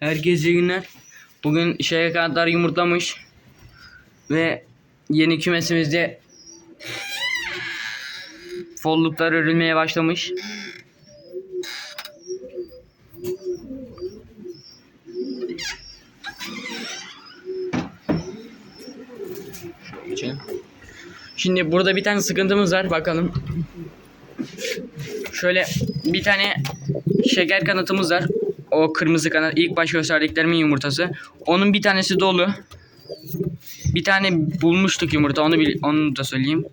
Herkese günler. Bugün şeye kadar yumurtlamış. Ve yeni kümesimizde folluklar örülmeye başlamış. Şimdi burada bir tane sıkıntımız var bakalım. Şöyle bir tane şeker kanatımız var. O kırmızı kanat ilk baş gösterdiklerimin yumurtası. Onun bir tanesi dolu. Bir tane bulmuştuk yumurta onu bil- onu da söyleyeyim.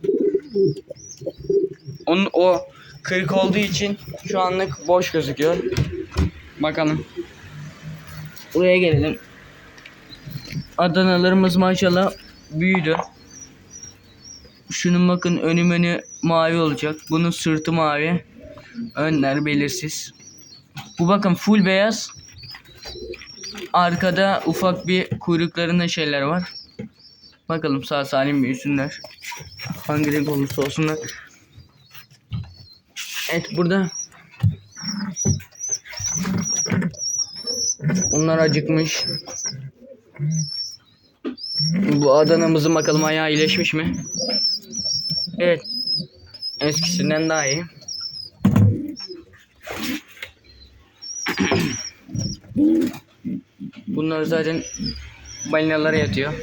Onun o kırık olduğu için şu anlık boş gözüküyor. Bakalım. Buraya gelelim. Adanalarımız maşallah büyüdü. Şunun bakın önü önü mavi olacak. Bunun sırtı mavi. Önler belirsiz. Bu bakın full beyaz. Arkada ufak bir kuyruklarında şeyler var. Bakalım sağ salim büyüsünler. Hangi renk olursa olsunlar. Evet burada. Onlar acıkmış. Bu Adana'mızın bakalım ayağı iyileşmiş mi? Evet. Eskisinden daha iyi. Bunlar zaten balinalara yatıyor.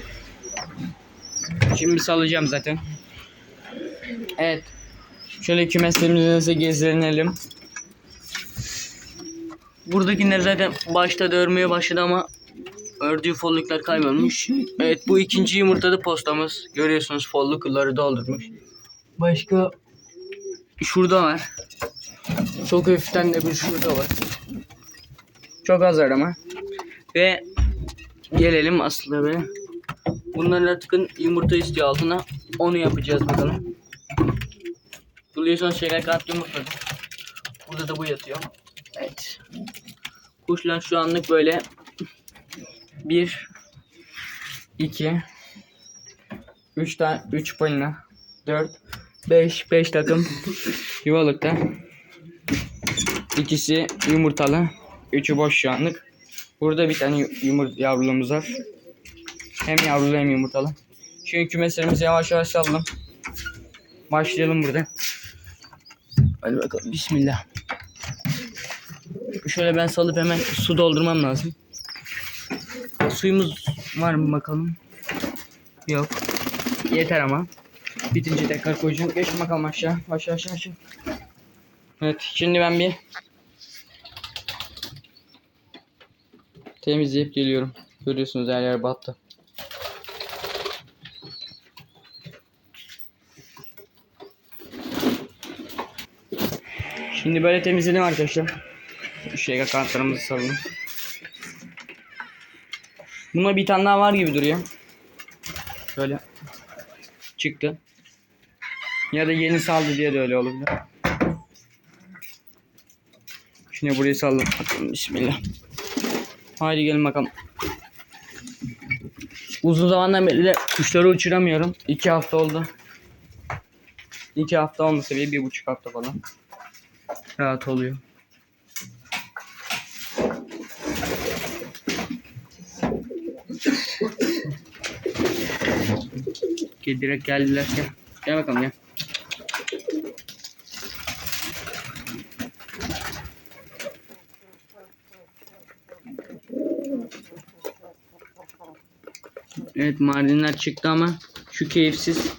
Şimdi salacağım zaten. Evet. Şöyle kümeslerimizi gezdirelim. Buradakiler zaten başta da örmeye başladı ama ördüğü folluklar kaybolmuş. Evet bu ikinci yumurtalı postamız. Görüyorsunuz follukları doldurmuş. Başka şurada var. Çok hafiften de bir şurada var. Çok az var ama. Ve gelelim aslında be. Bunların artık yumurta istiyor altına. Onu yapacağız bakalım. Buluyorsunuz şeyler kat yumurtladı. Burada da bu yatıyor. Evet. Kuşlar şu anlık böyle bir, iki, üç tane, üç balina, dört, beş, beş takım yuvalıkta. İkisi yumurtalı, üçü boş şu anlık. Burada bir tane yumurt yavruluğumuz var. Hem yavrulu hem yumurtalı. Şimdi kümeslerimizi yavaş yavaş saldım. Başlayalım burada. Hadi bakalım. Bismillah. Şöyle ben salıp hemen su doldurmam lazım. Suyumuz var mı bakalım? Yok. Yeter ama. Bitince tekrar koyacağım. Geç bakalım aşağı. Aşağı aşağı aşağı. Evet şimdi ben bir temizleyip geliyorum. Görüyorsunuz her yer battı. Şimdi böyle temizledim arkadaşlar. Şu şey kanatlarımızı saralım. Buna bir tane daha var gibi duruyor. Şöyle çıktı. Ya da yeni saldı diye de öyle olabilir. Şimdi burayı saldım. Bismillah. Haydi gelin bakalım. Uzun zamandan beri kuşları uçuramıyorum. İki hafta oldu. İki hafta olmasa bile bir buçuk hafta falan. Rahat oluyor. Direkt geldiler gel. Gel bakalım gel. Evet Mardinler çıktı ama şu keyifsiz.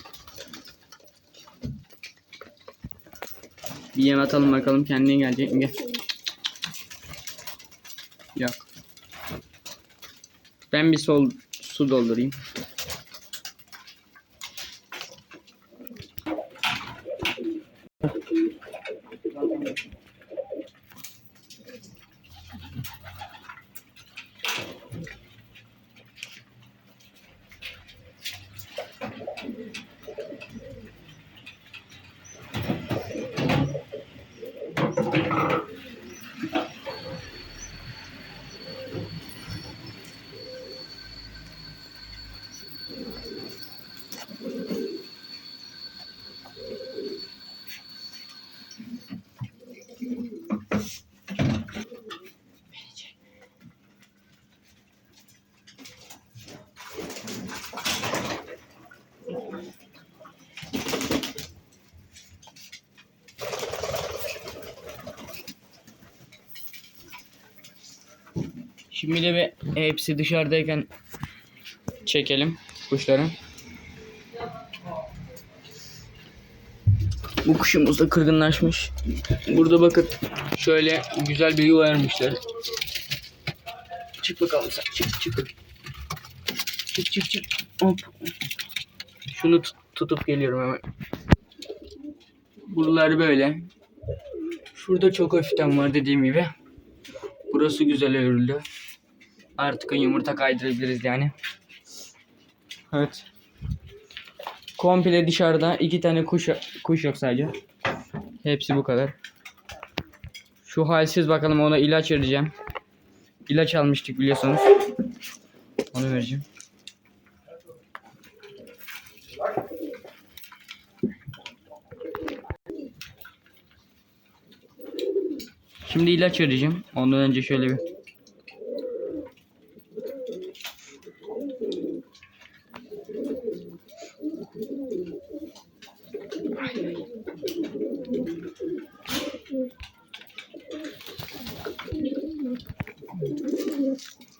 Bir yem atalım bakalım kendine gelecek mi? Gel. Yok. Ben bir sol su doldurayım. Şimdi de bir hepsi dışarıdayken çekelim kuşları. Bu kuşumuz da kırgınlaşmış. Burada bakın şöyle güzel bir yuva vermişler. Çık bakalım sen çık çık. Çık çık çık. Hop. Şunu tut- tutup geliyorum hemen. Buralar böyle. Şurada çok hafiften var dediğim gibi. Burası güzel örüldü. Artık yumurta kaydırabiliriz yani. Evet. Komple dışarıda iki tane kuş kuş yok sadece. Hepsi bu kadar. Şu halsiz bakalım ona ilaç vereceğim. İlaç almıştık biliyorsunuz. Onu vereceğim. Şimdi ilaç vereceğim. Ondan önce şöyle bir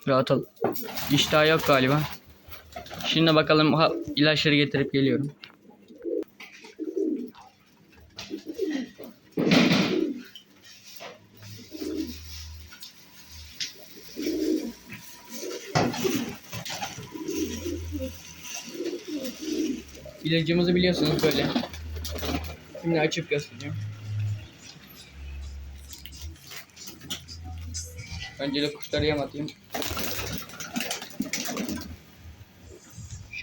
rahat ol. İştah yok galiba. Şimdi bakalım ha, ilaçları getirip geliyorum. İlacımızı biliyorsunuz böyle. Şimdi açıp göstereceğim. Önce de kuşları yem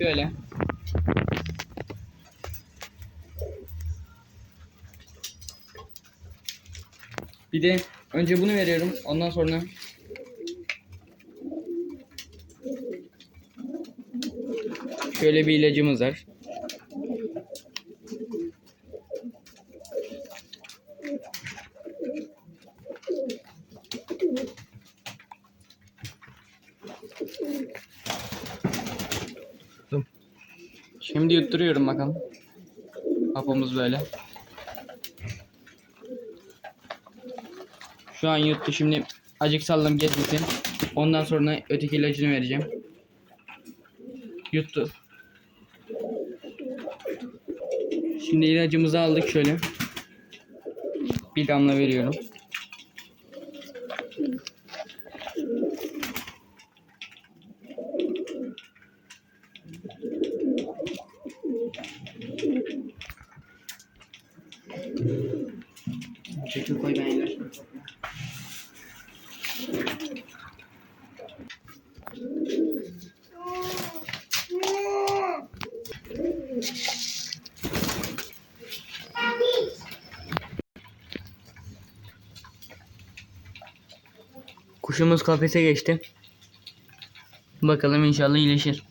Şöyle. Bir de önce bunu veriyorum. Ondan sonra şöyle bir ilacımız var. Şimdi yutturuyorum bakalım. Hapımız böyle. Şu an yuttu şimdi acık sallam geçmesin. Ondan sonra öteki ilacını vereceğim. Yuttu. Şimdi ilacımızı aldık şöyle. Bir damla veriyorum. Çekil koy ben toplayayım. Kuşumuz kafese geçti. Bakalım inşallah iyileşir.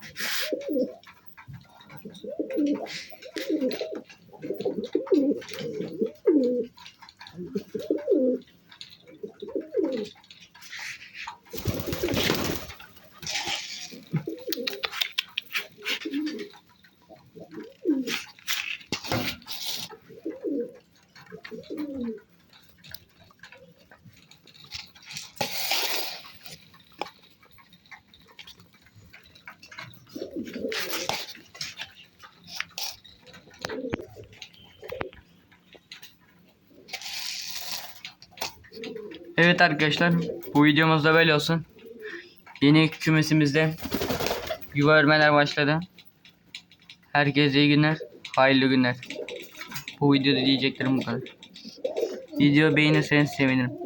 Evet arkadaşlar bu videomuz da böyle olsun. Yeni kümesimizde yuva örmeler başladı. Herkese iyi günler, hayırlı günler. Bu videoda diyeceklerim bu kadar. Video beğenirseniz sevinirim.